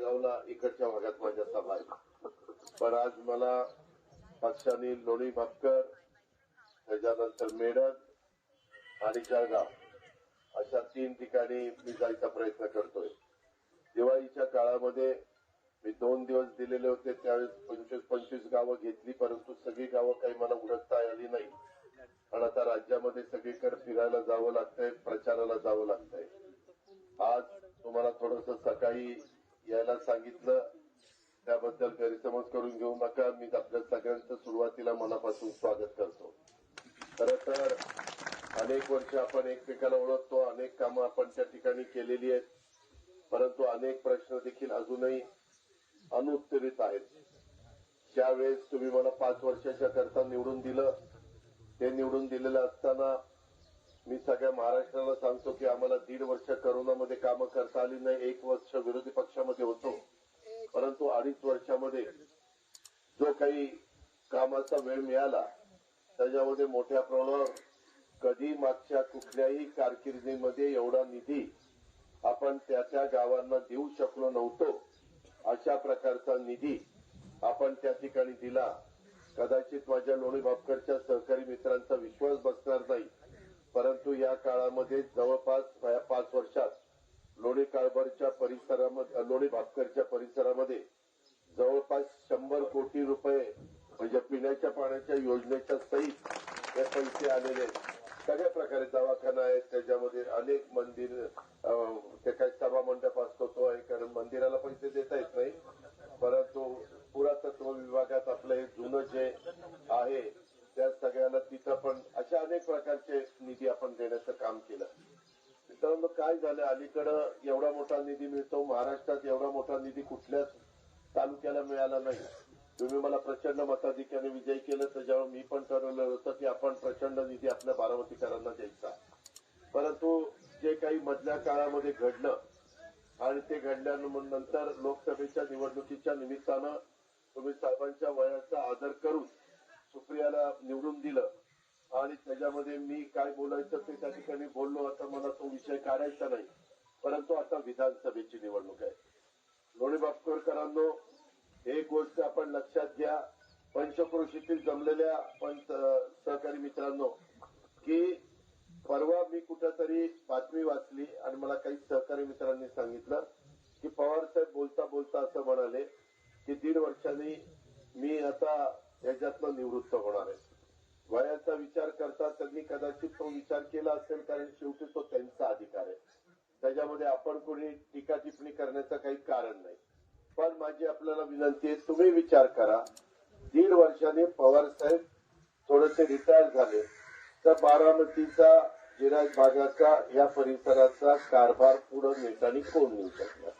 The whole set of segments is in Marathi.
वडगावला इकडच्या भागात माझ्या सभा आहे पण आज मला पक्षाने लोणी भापकर त्याच्यानंतर मेडक आणि जळगाव अशा तीन ठिकाणी मी जायचा प्रयत्न करतोय. दिवाळीच्या काळामध्ये मी दोन दिवस दिलेले होते त्यावेळेस पंचवीस पंचवीस गावं घेतली परंतु सगळी गावं काही मला उडकता आली नाही. पण आता राज्यामध्ये सगळीकडे फिरायला जावं लागतंय प्रचाराला जावं लागतंय. आज तुम्हाला थोडस सकाळी यायला सांगितलं. त्याबद्दल गैरसमज करून घेऊ नका. मी आपल्या सगळ्यांचं सुरुवातीला मनापासून स्वागत करतो. खर तर अनेक वर्ष आपण एकमेकाला ओळखतो. अनेक कामं आपण त्या ठिकाणी केलेली आहेत. परंतु अनेक प्रश्न देखील अजूनही अनुत्तरित आहेत. त्यावेळेस तुम्ही मला पाच वर्षाच्या करता निवडून दिलं ते निवडून दिलेलं असताना मी सगळ्या महाराष्ट्राला सांगतो की आम्हाला दीड वर्ष करोनामध्ये कामं करता आली नाही. एक वर्ष विरोधी पक्षामध्ये होतो. परंतु अडीच वर्षामध्ये जो काही कामाचा वेळ मिळाला त्याच्यामध्ये मोठ्या प्रमाणावर कधी मागच्या कुठल्याही कारकिर्दीमध्ये एवढा निधी आपण त्या त्या गावांना देऊ शकलो नव्हतो अशा प्रकारचा निधी आपण त्या ठिकाणी दिला. कदाचित माझ्या लोणी भापकरच्या सहकारी मित्रांचा विश्वास बसणार नाही. परंतु या काळामध्ये जवळपास पाच वर्षात लोणी काळभरच्या परिसरामध्ये लोणी भापकरच्या परिसरामध्ये जवळपास शंभर कोटी रुपये म्हणजे पिण्याच्या पाण्याच्या योजनेच्या सहित हे पैसे आलेले आहेत. सगळ्या प्रकारे दवाखाना आहेत. त्याच्यामध्ये अनेक मंदिर ते काही सभा मंडप असतो तो आहे. कारण मंदिराला पैसे देता येत नाही. परंतु पुरातत्व विभागात आपलं हे जुनं जे आहे त्या सगळ्याला तिथं पण अशा अनेक प्रकारचे निधी आपण देण्याचं काम केलं. मित्रांनो काय झालं? अलीकडं एवढा मोठा निधी मिळतो महाराष्ट्रात एवढा मोठा निधी कुठल्याच तालुक्याला मिळाला नाही. तुम्ही मला प्रचंड मताधिक्याने विजय केलं त्याच्यावर मी पण ठरवलं होतं की आपण प्रचंड निधी आपल्या बारामतीकरांना द्यायचा. परंतु जे काही मधल्या काळामध्ये घडलं आणि ते घडल्यानंतर लोकसभेच्या निवडणुकीच्या निमित्तानं तुम्ही साहेबांच्या वयाचा आदर करून सुप्रियाला निवडून दिलं. आणि त्याच्यामध्ये मी काय बोलायचं ते त्या ठिकाणी बोललो. आता मला तो विषय काढायचा नाही. परंतु आता विधानसभेची निवडणूक आहे. लोणी बापकरकरांनो एक गोष्ट आपण लक्षात घ्या. पंचक्रोशीतील जमलेल्या पंच सहकारी मित्रांनो की परवा मी कुठेतरी बातमी वाचली आणि मला काही सहकारी मित्रांनी सांगितलं की पवार साहेब बोलता बोलता असं म्हणाले की दीड वर्षांनी मी आता याच्यातनं निवृत्त होणार आहे. वयाचा विचार करता त्यांनी कदाचित तो विचार केला असेल कारण शेवटी तो त्यांचा अधिकार आहे. त्याच्यामध्ये आपण कोणी टीका टिप्पणी करण्याचं काही कारण नाही. पण माझी आपल्याला विनंती आहे तुम्ही विचार करा. दीड वर्षाने पवार साहेब थोडेसे रिटायर झाले. तर बारामतीचा जिराज भागाचा या परिसराचा कारभार पुढे नेतानी कोण नेऊ शकणार?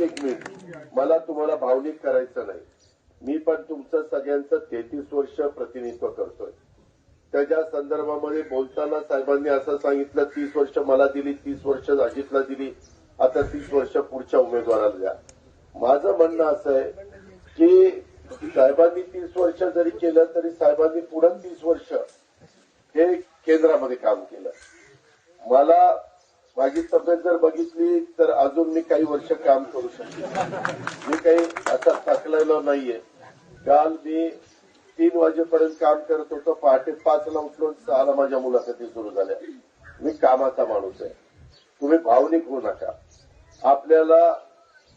एक मिनिट. मला तुम्हाला भावनिक करायचं नाही. मी पण तुमचं सगळ्यांचं तेहतीस वर्ष प्रतिनिधित्व करतोय. त्याच्या संदर्भामध्ये बोलताना साहेबांनी असं सांगितलं तीस वर्ष मला दिली तीस वर्ष अजितला दिली आता तीस वर्ष पुढच्या उमेदवाराला द्या. माझं म्हणणं असं आहे की साहेबांनी तीस वर्ष जरी केलं तरी साहेबांनी पुढे तीस वर्ष हे केंद्रामध्ये काम केलं. मला माझी तब्येत जर बघितली तर अजून मी काही वर्ष काम करू शकतो. मी काही आता थकलेलो नाहीये. काल मी तीन वाजेपर्यंत काम करत होतो. पहाटे पाचला उठलो सहाला माझ्या मुलाखती सुरू झाल्या. मी कामाचा माणूस आहे. तुम्ही भावनिक होऊ नका. आपल्याला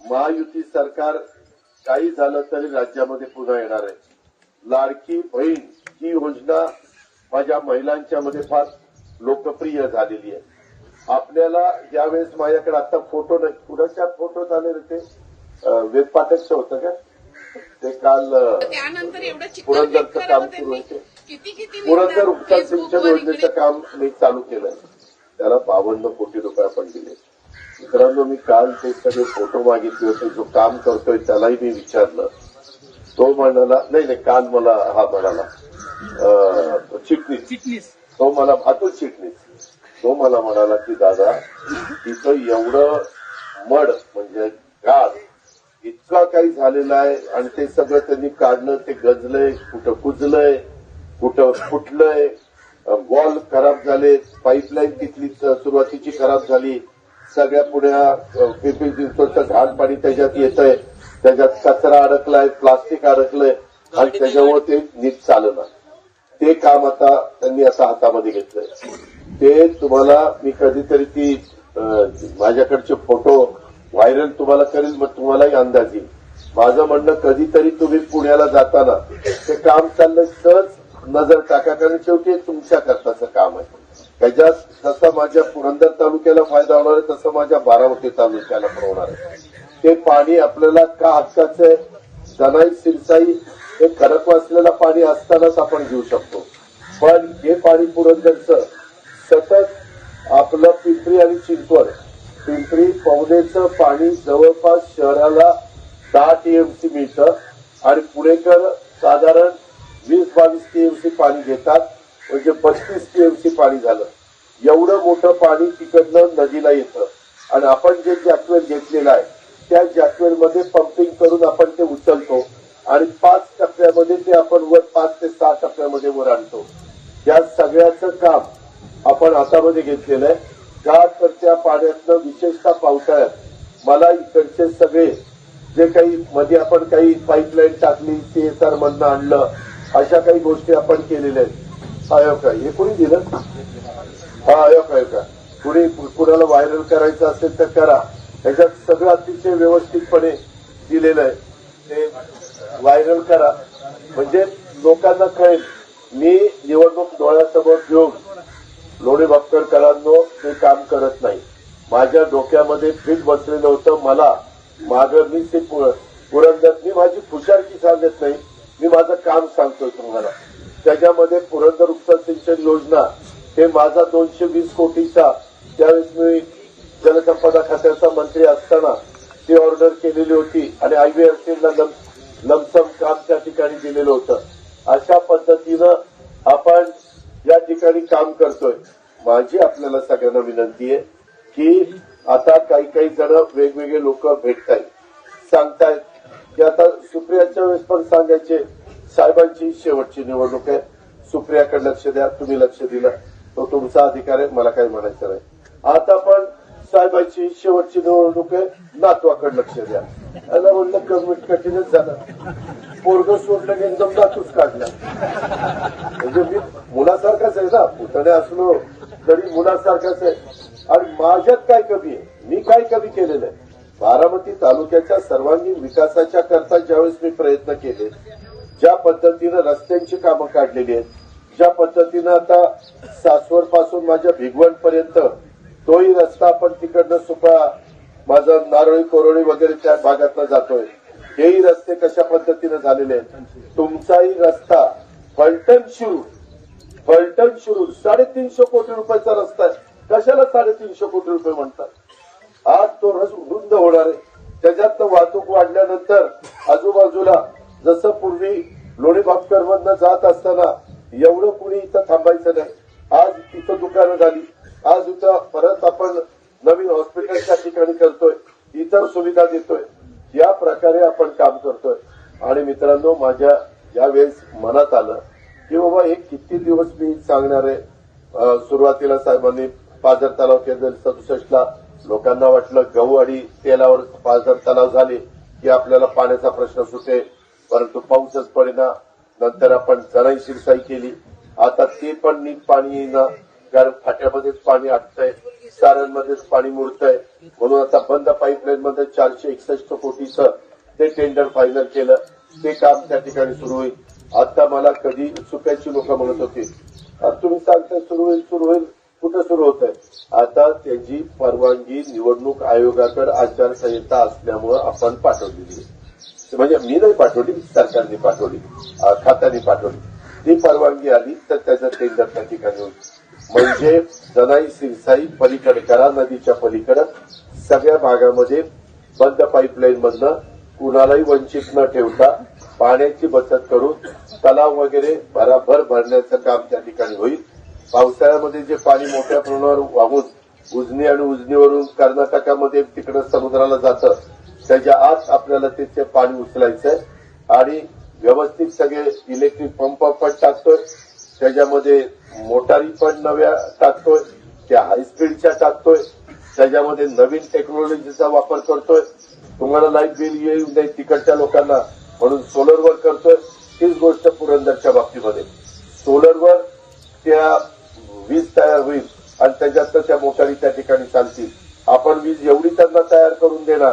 महायुती सरकार काही झालं तरी राज्यामध्ये पुन्हा येणार आहे. लाडकी बहीण ही योजना माझ्या महिलांच्या मध्ये फार लोकप्रिय झालेली आहे. आपल्याला यावेळेस माझ्याकडे आता फोटो नाही. कुणाच्या फोटो झाले होते ते? वेद पाठकचं होतं का? ते काल त्यानंतर एवढं पुरंदरचं काम सुरू किती पुरंदर उपचार सिंचन योजनेचं. काम मी चालू केलंय. त्याला बावन्न कोटी रुपये आपण दिले. मित्रांनो मी काल ते सगळे फोटो मागितले होते. जो काम करतोय त्यालाही मी विचारलं. तो म्हणाला नाही नाही काल मला हा म्हणाला अं, चिटणीस. तो मला अतुल चिटणीस. तो मला म्हणाला की दादा तिथं एवढं मड म्हणजे गाळ इतका काही झालेला आहे आणि ते सगळं त्यांनी काढलं ते गजलंय कुठं कुजलंय कुठं फुटलंय. वॉल खराब झाले पाईपलाईन तिथली सुरुवातीची खराब झाली. सगळ्या पुण्या पिंपरी चिंचवडचं घाण पाणी त्याच्यात येतंय. त्याच्यात कचरा अडकलाय प्लास्टिक अडकलंय. आणि त्याच्यामुळे ते नीट चालणार ते काम आता त्यांनी असं हातामध्ये घेतलंय. ते तुम्हाला मी कधीतरी ती माझ्याकडचे फोटो व्हायरल तुम्हाला करेल मग तुम्हालाही अंदाज येईल. माझं म्हणणं कधीतरी तुम्ही पुण्याला जाताना ते काम चाललं सहज नजर टाका कारण शेवटी तुमच्या करताचं काम आहे. त्याच्यात जसं माझ्या पुरंदर तालुक्याला फायदा होणार आहे तसं माझ्या बारामती तालुक्याला पण होणार आहे. ते पाणी आपल्याला का हक्काचं आहे? जनाई सिरसाई हे खडक वाचलेलं पाणी असतानाच आपण घेऊ शकतो. पण हे पाणी पुरंदरचं सतत आपलं पिंपरी आणि चिंचवड पिंपरी पवनेचं पाणी जवळपास शहराला दहा टीएमसी मिळतं आणि पुणेकर साधारण वीस बावीस टीएमसी पाणी घेतात म्हणजे पस्तीस टीएमसी पाणी झालं. एवढं मोठं पाणी तिकडनं नदीला येतं. आणि आपण जे जॅकवेल घेतलेलं आहे त्या जॅकवेलमध्ये पंपिंग करून आपण ते उचलतो आणि पाच टप्प्यामध्ये ते आपण वर पाच ते सहा टप्प्यामध्ये वर आणतो. या सगळ्याचं काम आपण हातामध्ये घेतलेलं आहे. का तर त्या पाण्यातनं विशेषतः पावसाळ्यात मला इकडचे सगळे जे काही मध्ये आपण काही पाईपलाईन टाकली ते तर मधनं आणलं अशा काही गोष्टी आपण केलेल्या आहेत. हा का हे कोणी दिलं? हा हो आहे का कुणी कुणाला व्हायरल करायचं असेल तर करा. त्याच्यात सगळं अतिशय व्यवस्थितपणे दिलेलं आहे. ते व्हायरल करा. म्हणजे लोकांना कळेल मी निवडणूक डोळ्यासमोर घेऊन लोणी भापकरकरांनो ते काम करत नाही. माझ्या डोक्यामध्ये फिट बसलेलं होतं मला. माझं मी ते पुरंदर मी माझी खुशारकी सांगत नाही. मी माझं काम सांगतोय तुम्हाला. त्याच्यामध्ये पुरंदर उपसा सिंचन योजना हे माझा दोनशे वीस कोटीचा त्यावेळेस मी जलसंपदा खात्याचा मंत्री असताना ती ऑर्डर केलेली होती आणि आयबीआरसीला लमसम काम त्या ठिकाणी दिलेलं होतं. अशा पद्धतीनं आपण या ठिकाणी काम करतोय. माझी आपल्याला सगळ्यांना विनंती आहे की आता काही काही जण वेगवेगळे लोक भेटतायत. सांगतायत की आता सुप्रियाच्या वेळेस पण सांगायचे साहेबांची शेवटची निवडणूक आहे. सुप्रियाकडे लक्ष द्या तुम्ही लक्ष दिलं. तो तुमचा अधिकार आहे मला काही म्हणायचं नाही. आता पण साहेबांची शेवटची निवडणूक आहे नातवाकडे लक्ष द्या. त्याला म्हणलं कमिट कठीणच झालं. पोरग सोडलं की एकदम दातूच काढला. म्हणजे मी मुलासारखाच आहे ना पुतणे असलो तरी मुलासारखाच आहे. आणि माझ्यात काय कमी आहे? मी काय कमी केलेलं आहे? बारामती तालुक्याच्या सर्वांगीण विकासाच्या करता ज्यावेळेस मी प्रयत्न केले ज्या पद्धतीनं रस्त्यांची कामं काढलेली आहेत ज्या पद्धतीनं आता सासवडपासून माझ्या भिगवण पर्यंत तोही रस्ता आपण तिकडनं सुपा माझा नारळी कोरोळी वगैरे त्या भागातनं जातोय. हेही रस्ते कशा पद्धतीनं झालेले आहेत? तुमचाही रस्ता फलटण शुरू फलटण शिरूर साडेतीनशे कोटी रुपयाचा रस्ता आहे. कशाला साडेतीनशे कोटी रुपये म्हणतात? आज तो रस रुंद होणार आहे. त्याच्यात वाहतूक वाढल्यानंतर आजूबाजूला जसं पूर्वी लोणी भापकर मधनं जात असताना एवढं कुणी इथं थांबायचं नाही. आज इथं दुकानं झाली. आज इथं परत आपण नवीन हॉस्पिटलच्या ठिकाणी करतोय इतर सुविधा देतोय. या प्रकारे आपण काम करतोय. आणि मित्रांनो माझ्या यावेळेस मनात आलं की बाबा हे किती दिवस मी सांगणार आहे सुरुवातीला साहेबांनी पाझर तलाव केंद्र सदुसष्टला लोकांना वाटलं गहू आणि तेलावर पाझर तलाव झाले की आपल्याला पाण्याचा प्रश्न सुटेल परंतु पाऊसच पडेना. नंतर आपण जराई शिरसाई केली. आता ते पण नीट पाणी येईना. कारण फाट्यामध्येच पाणी आटतंय. सारणमध्येच पाणी मुरतंय म्हणून आता बंद पाईपलाईन मध्ये चारशे एकसष्ट कोटीचं ते टेंडर फायनल केलं. ते काम त्या ठिकाणी सुरू होईल. आता मला कधी चुक्याची लोक म्हणत होती तुम्ही सांगताय सुरू होईल सुरू होईल. कुठं सुरू होत आहे आता त्याची परवानगी निवडणूक आयोगाकडे आचारसंहिता असल्यामुळं आपण पाठवलेली म्हणजे मी नाही पाठवली सरकारने पाठवली खात्याने पाठवली. ती परवानगी आली तर त्याचं टेंडर त्या ठिकाणी होईल. म्हणजे जनाई सिरसाई पलीकडे करा नदीच्या पलीकडे. सगळ्या भागामध्ये बंद पाईपलाईन मधनं कुणालाही वंचित न ठेवता पाण्याची बचत करून तलाव वगैरे भराभर भरण्याचं काम त्या ठिकाणी होईल. पावसाळ्यामध्ये जे पाणी मोठ्या प्रमाणावर वाहून उजनी आणि उजनीवरून कर्नाटकामध्ये तिकडं समुद्राला जातं त्याच्या आत आपल्याला तिथे पाणी उचलायचंय. आणि व्यवस्थित सगळे इलेक्ट्रिक पंप पण टाकतोय. त्याच्यामध्ये मोटारी पण नव्या टाकतोय त्या हायस्पीडच्या टाकतोय त्याच्यामध्ये नवीन टेक्नॉलॉजीचा वापर करतोय. तुम्हाला लाइट बिल येऊ नये तिकडच्या लोकांना म्हणून सोलरवर करतोय. तीच गोष्ट पुरंदरच्या बाबतीमध्ये. सोलरवर त्या वीज तयार होईल आणि त्याच्यात त्या मोटारी त्या ठिकाणी चालतील. आपण वीज एवढी त्यांना तयार करून देणार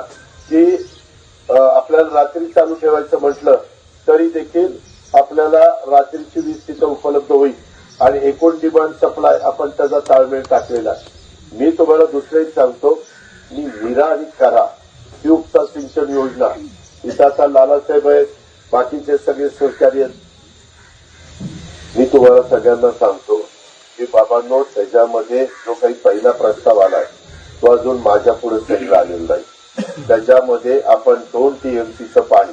की आपल्याला रात्री चालू ठेवायचं म्हटलं तरी देखील आपल्याला रात्रीची वीज तिथं उपलब्ध होईल. आणि एकूण डिमांड सप्लाय आपण त्याचा ताळमेळ टाकलेला आहे. मी तुम्हाला दुसरंही सांगतो मी विरा आणि करा. ही उपसा सिंचन योजना. इथं आता लालासाहेब आहेत बाकीचे सगळे सहकारी आहेत. मी तुम्हाला सगळ्यांना सांगतो की बाबांनो त्याच्यामध्ये जो काही पहिला प्रस्ताव आलाय तो अजून माझ्या पुढे सगळं आलेला नाही. त्याच्यामध्ये आपण दोन टीएमसीचं पाणी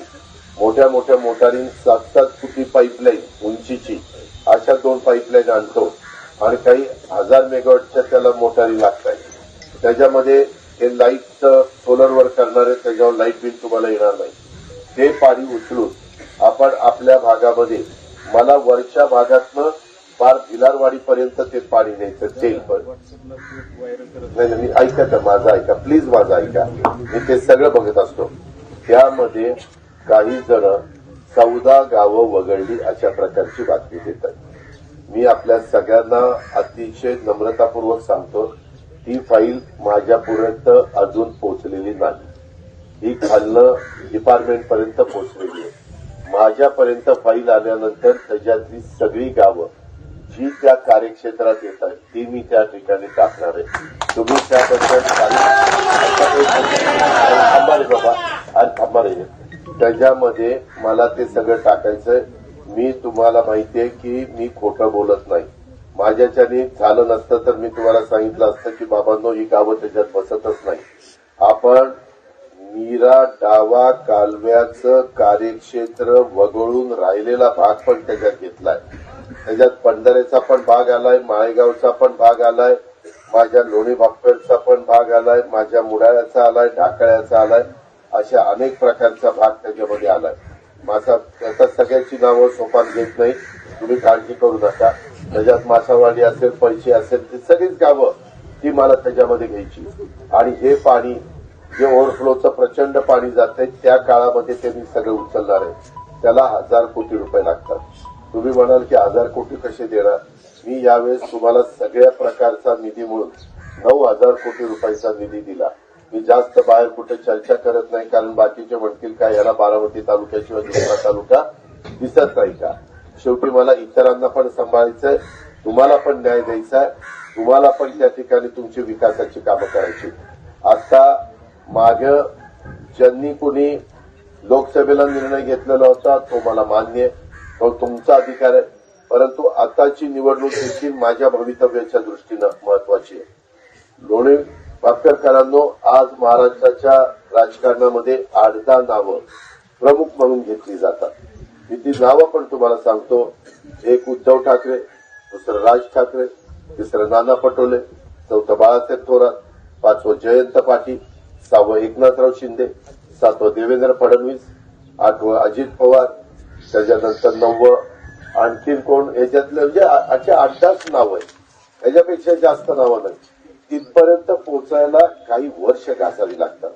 मोठ्या मोठ्या मोटारी सात सात फुटी पाईपलाईन उंचीची. अशा दोन पाईपलाईन आणतो. आणि काही हजार मेगावॅटच्या त्याला मोटारी लागतात. त्याच्यामध्ये हे लाइट सोलरवर करणारे त्याच्यावर लाइट बिल तुम्हाला येणार नाही. ते पाणी उचलून आपण आपल्या भागामध्ये मला वरच्या भागातनं फार भिलारवाडीपर्यंत ते पाणी न्यायचं तेल पण. नाही नाही, मी ऐका तर माझं ऐका. प्लीज माझं ऐका. मी ते सगळं बघत असतो. त्यामध्ये काही जण चौदा गावं वगळली अशा प्रकारची बातमी देतात. मी आपल्या सगळ्यांना अतिशय नम्रतापूर्वक सांगतो ती फाईल माझ्यापर्यंत अजून पोहोचलेली नाही. ही खालनं डिपार्टमेंट पर्यंत पोहोचलेली आहे. माझ्यापर्यंत फाईल आल्यानंतर त्याच्यातली सगळी गावं जी त्या कार्यक्षेत्रात येतात ती मी त्या ठिकाणी टाकणार आहे. तुम्ही त्याबद्दल थांबा रे बाबा अरे थांबा रे. त्याच्यामध्ये मला ते सगळं टाकायचंय. मी तुम्हाला माहितीये की मी खोटं बोलत नाही. माझ्याच्याने झालं नसतं तर मी तुम्हाला सांगितलं असतं की बाबांनो ही गावं त्याच्यात बसतच नाही. आपण मीरा डावा कालव्याचं कार्यक्षेत्र वगळून राहिलेला भाग पण त्याच्यात घेतलाय. त्याच्यात पंढरेचा पण भाग आलाय माळेगावचा पण भाग आलाय माझ्या लोणी बाप्पेरचा पण भाग आलाय माझ्या मुडाळ्याचा आलाय ढाकळ्याचा आलाय. अशा अनेक प्रकारचा भाग त्याच्यामध्ये आलाय. माझा त्याचा सगळ्याची नावं सोपान घेत नाही. तुम्ही काळजी करू नका. त्याच्यात मासावाडी असेल पैसे असेल ती सगळीच गावं ती मला त्याच्यामध्ये घ्यायची. आणि हे पाणी जे ओव्हरफ्लोचं प्रचंड पाणी जाते त्या काळामध्ये त्यांनी सगळं उचलणार आहे. त्याला हजार कोटी रुपये लागतात. तुम्ही म्हणाल की हजार कोटी कसे देणार? मी यावेळेस तुम्हाला सगळ्या प्रकारचा निधी म्हणून नऊ हजार कोटी रुपयाचा निधी दिला. मी जास्त बाहेर कुठे चर्चा करत नाही कारण बाकीचे म्हणतील का याला बारामती तालुक्याशिवाय दुसरा तालुका दिसत नाही का? शेवटी मला इतरांना पण सांभाळायचंय तुम्हाला पण न्याय द्यायचा आहे तुम्हाला पण त्या ठिकाणी तुमची विकासाची कामं करायची. आता माग ज्यांनी कुणी लोकसभेला निर्णय घेतलेला होता तो मला मान्य आहे. तो तुमचा अधिकार आहे. परंतु आताची निवडणूक देखील माझ्या भवितव्याच्या दृष्टीनं महत्वाची आहे. लोणी भापकरकरांनो आज महाराष्ट्राच्या राजकारणामध्ये आडदा नावं प्रमुख म्हणून घेतली जातात. मी ती नावं पण तुम्हाला सांगतो. एक उद्धव ठाकरे दुसरं राज ठाकरे तिसरं नाना पटोले चौथं बाळासाहेब थोरात पाचवं जयंत पाटील सहावं एकनाथराव शिंदे सातवं देवेंद्र फडणवीस आठवं अजित पवार त्याच्यानंतर नववं आणखीन कोण? याच्यातलं म्हणजे असे आठ दहाच नावं आहे याच्यापेक्षा जास्त नावं नाही तिथपर्यंत पोहोचायला काही वर्ष घासावी लागतात.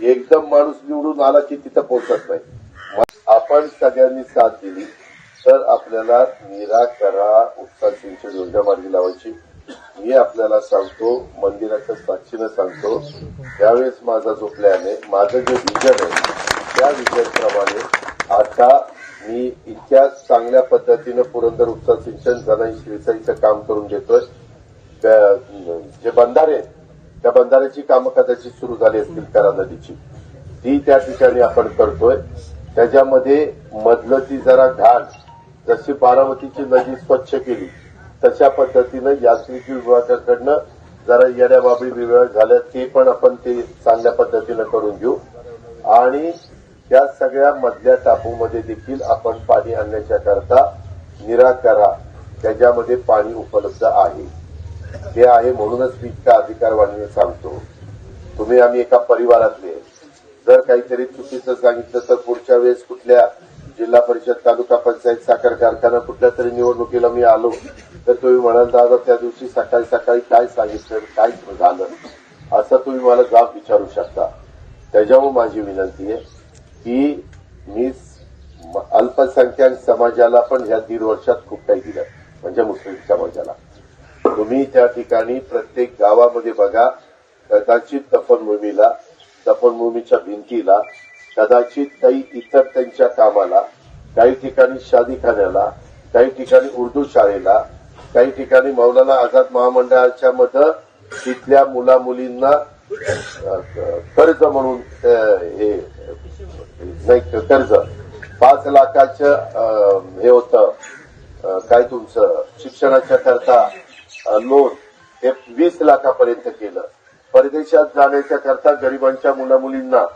एकदम माणूस निवडून आला की तिथं पोहोचत नाही. आपण सगळ्यांनी साथ दिली तर आपल्याला निराकरा उत्साह सिंचन योजना मार्गी लावायची. मी आपल्याला सांगतो मंदिराच्या साक्षीनं सांगतो त्यावेळेस माझा जो प्लॅन आहे माझं जे विजन आहे त्या विजनप्रमाणे आता मी इतक्या चांगल्या पद्धतीनं पुरंदर उत्साह सिंचन जनाई शिरसाईचं काम करून घेतोय जे बंधारे आहेत, त्या बंधाऱ्याची कामं कदाचित सुरू झाली असतील करा नदीची. ती त्या ठिकाणी आपण करतोय. त्याच्यामध्ये मधलं ती जरा घाण जशी बारामतीची नदी स्वच्छ केली तशा पद्धतीनं यात्रिकी विभागाकडनं जरा येड्या बाबी विभाग झाल्या ते पण आपण ते चांगल्या पद्धतीनं करून घेऊ. आणि त्या सगळ्या मधल्या टापूमध्ये देखील आपण पाणी आणण्याच्या करता निराकरा त्याच्यामध्ये पाणी उपलब्ध आहे. हे आहे म्हणूनच मी इतका अधिकार वाढवून सांगतो. तुम्ही आम्ही एका परिवारातले जर काहीतरी चुकीचं सांगितलं तर पुढच्या वेळेस कुठल्या जिल्हा परिषद तालुका पंचायत साखर कारखाना कुठल्या तरी निवडणुकीला मी आलो तर तुम्ही म्हणाल दादा त्या दिवशी सकाळी सकाळी काय सांगितलं काय झालं? असं तुम्ही मला जाब विचारू शकता. त्याच्यावर माझी विनंती आहे की मी अल्पसंख्याक समाजाला पण ह्या दीड वर्षात खूप काही दिलं म्हणजे मुस्लिम समाजाला. तुम्ही त्या ठिकाणी प्रत्येक गावामध्ये बघा कदाचित तपनभूमीला तपनभूमीच्या भिंतीला कदाचित काही इतर त्यांच्या कामाला काही ठिकाणी शादीखान्याला काही ठिकाणी उर्दू शाळेला काही ठिकाणी मौलाना आझाद महामंडळाच्या मतं तिथल्या मुला मुलींना कर्ज म्हणून हे नाही कर्ज. पाच लाखाचं हे होतं काय तुमचं शिक्षणाच्या करता लोन हे वीस लाखापर्यंत केलं. परदेशात जाण्याच्या करता गरिबांच्या मुला मुलींना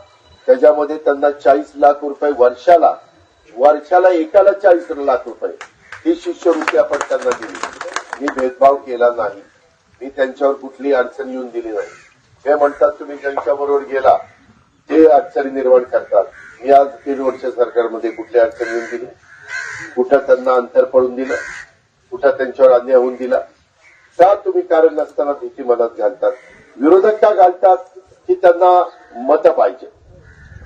त्याच्यामध्ये त्यांना चाळीस लाख रुपये वर्षाला वर्षाला एकाला चाळीस लाख रुपये. ही शिष्यवृत्ती आपण त्यांना दिली. मी भेदभाव केला नाही. मी त्यांच्यावर कुठली अडचण येऊन दिली नाही. हे म्हणतात तुम्ही त्यांच्याबरोबर गेला ते अडचणी निर्माण करतात. मी आज तीन वर्ष सरकारमध्ये कुठली अडचण येऊन दिली? कुठं त्यांना अंतर पडून दिलं? कुठं त्यांच्यावर अन्याय होऊन दिला? का तुम्ही कारण नसताना भीती मनात घालतात? विरोधक का घालतात की त्यांना मतं पाहिजे?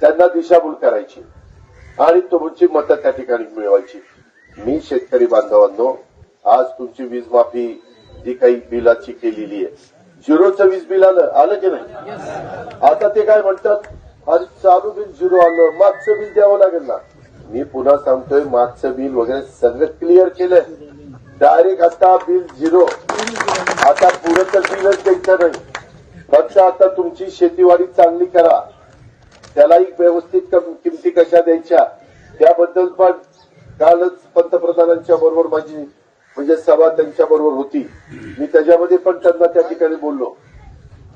त्यांना दिशाभूल करायची. आणि तुमची मतं त्या ठिकाणी मिळवायची. मी शेतकरी बांधवांनो आज तुमची वीज माफी जी काही बिलाची केलेली आहे. झिरोचं वीज बिल आलं आलं की नाही? आता ते काय म्हणतात? आज चालू बिल झिरो आलं मागचं बिल द्यावं लागेल ना? मी पुन्हा सांगतोय मागचं बिल वगैरे सगळं क्लिअर केलंय. डायरेक्ट आता बिल झिरो. आता पुढे तर बिलच द्यायचं नाही. फक्त आता तुमची शेतीवाडी चांगली करा. त्यालाही व्यवस्थित कम- किमती कशा द्यायच्या? त्याबद्दल पण कालच पंतप्रधानांच्या बरोबर माझी म्हणजे सभा त्यांच्या बरोबर होती. मी त्याच्यामध्ये पण त्यांना त्या ठिकाणी बोललो.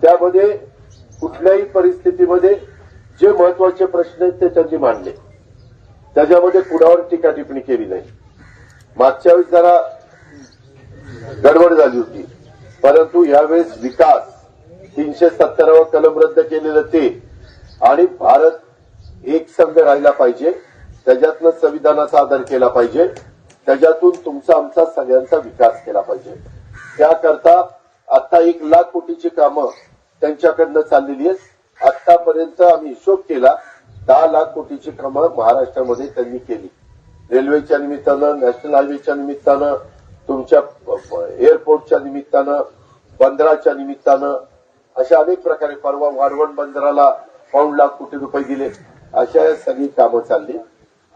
त्यामध्ये कुठल्याही परिस्थितीमध्ये जे महत्त्वाचे प्रश्न आहेत ते त्यांनी मांडले. त्याच्यामध्ये कुणावर टीका टिप्पणी केली नाही. मागच्या वेळी जरा गडबड झाली होती. परंतु यावेळेस विकास तीनशे सत्तरावा कलम रद्द केलेलं ते आणि भारत एक संघ राहिला पाहिजे त्याच्यातनं संविधानाचा आदर केला पाहिजे त्याच्यातून तुमचा आमचा सगळ्यांचा विकास केला पाहिजे. त्याकरता आता एक लाख कोटीची कामं त्यांच्याकडनं चाललेली आहेत. आतापर्यंत आम्ही हिशोब केला दहा लाख कोटीची कामं महाराष्ट्रामध्ये त्यांनी केली. रेल्वेच्या निमित्तानं नॅशनल हायवेच्या निमित्तानं तुमच्या एअरपोर्टच्या निमित्तानं बंदराच्या निमित्तानं अशा अनेक प्रकारे परवा वाढवण बंदराला पाऊण लाख कोटी रुपये दिले. अशा सगळी कामं चालली.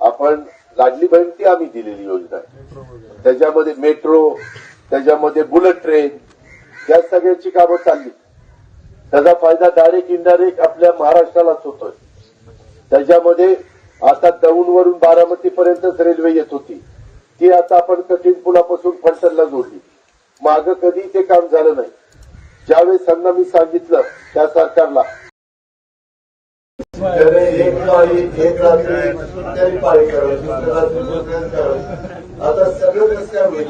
आपण लाडली बहीण ती आम्ही दिलेली योजना आहे. त्याच्यामध्ये मेट्रो त्याच्यामध्ये बुलेट ट्रेन या सगळ्याची कामं चालली. त्याचा फायदा डायरेक्ट इनडायरेक्ट आपल्या महाराष्ट्रालाच होतोय. त्याच्यामध्ये आता दौंडवरून बारामती पर्यंतच रेल्वे येत होती. ती आता आपण कठीण पुलापासून फलटणला जोडली. मागं कधी ते काम झालं नाही. ज्यावेळेस त्यांना मी सांगितलं त्या सरकारला त्याने एक पाळी एक रात्री तरी पाळी आता सगळं कसं होईल.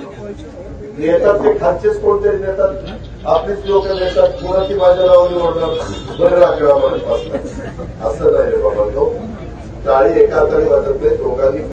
नेतात ते खालचेच कोणतरी नेतात. आपलीच लोक नेतात. कोणाची माझ्या नावाने निवडणार बरं लागलं असं नाही रे बाबा तो. टाळी एका हाताने वाजत नाही दोघांनी